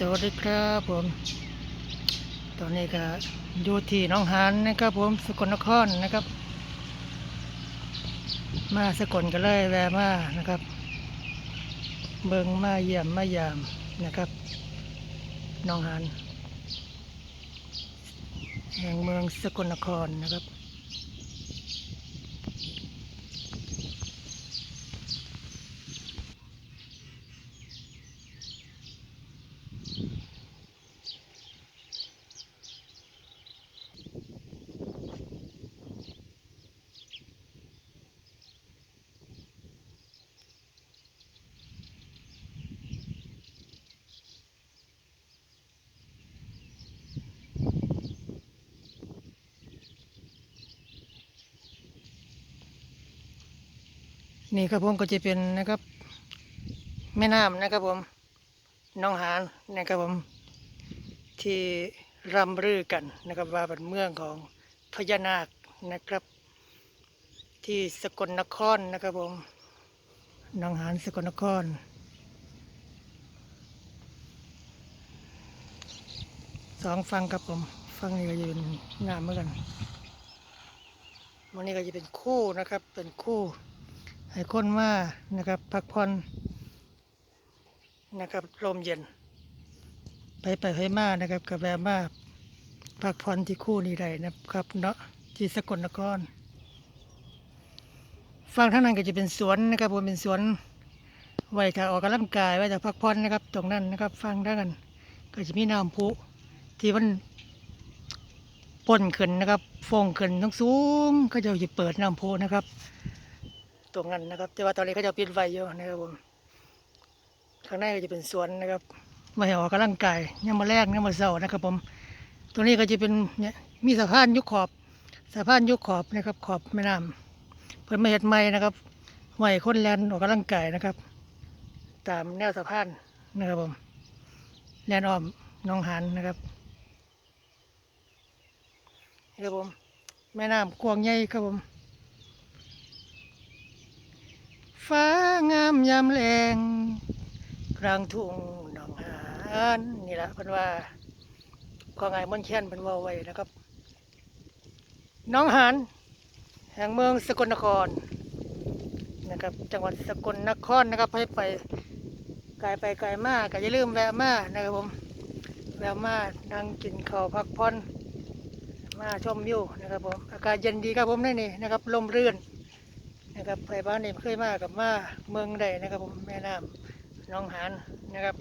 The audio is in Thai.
สวัสดีครับผม ตอนนี้ก็อยู่ที่น้องหานนะครับผมสกลนครนะครับ มาสกลก็เลยแวะมานะครับ เบิงมาเยี่ยมมายามนะครับ น้องหานแห่งเมืองสกลนครนะครับ นี่ครับผมก็จะเป็นนะครับ แม่น้ำนะครับผมน้องหานนะครับผม ที่รำลือกันนะครับว่าเป็นเมืองของพญานาคนะครับ ที่สกลนครนะครับผมน้องหานสกลนครสองฟังครับผมฟังนี้ก็จะเป็นงามเหมือนกันวันนี้ก็จะเป็นคู่นะครับเป็นคู่ ให้คนมานะครับพักผ่อนนะครับลมเย็น ไปไปให้มานะครับกับแวมาพักผ่อนที่คู่นี้ได้นะครับเนาะที่สกลนครฝั่งทางนั้นก็จะเป็นสวนนะครับผมเป็นสวนไว้ถ้าออกกำลังกายไว้ถ้าพักผ่อนนะครับ ตรงนั้นนะครับฟังด้านกันก็จะมีน้ำพุที่มันป่นขึ้นนะครับฟองขึ้นทั้งสูงก็จะจะเปิดน้ำพุนะครับ ตรงนั้นนะครับ แต่ว่าตอนนี้เขาจะปิดไฟอยู่นะครับผมข้างในก็จะเป็นสวนนะครับมาให้ออกกำลังกายยังมาแรกยังมาเสานะครับผมตรงนี้ก็จะเป็นเนี่ยมีสะพานยุคขอบสะพานยุคขอบนะครับ ขอบแม่น้ำเพิ่นมาเห็ดใหม่นะครับไว้คนแลนออกกำลังกายนะครับ ตามแนวสะพานนะครับผมแลนอ้อมน้องหานนะครับนี่ครับผมแม่น้ำกวางใหญ่ครับผม ฟ้างามยามแรงกลางทุ่งหนองหานนี่แหละเพิ่นว่าก็ไงมอนเชียนเพิ่นว่าไว้นะครับหน้องหานแห่งเมืองสกลนครนะครับ จังหวัดสกลนครนะครับให้ไปไกลไปไกลมากก็อย่าลืมแวะมานะครับผมแวะมานั่งกินข้าวพักผ่อนมาชมวิวนะครับผมอากาศเย็นดีครับผมนี่นี่นะครับลมรื่น นะครับไปบ้านนี่เคยมากับมาเมืองใดนะครับผมแม่น้ำหน้องหานนะครับ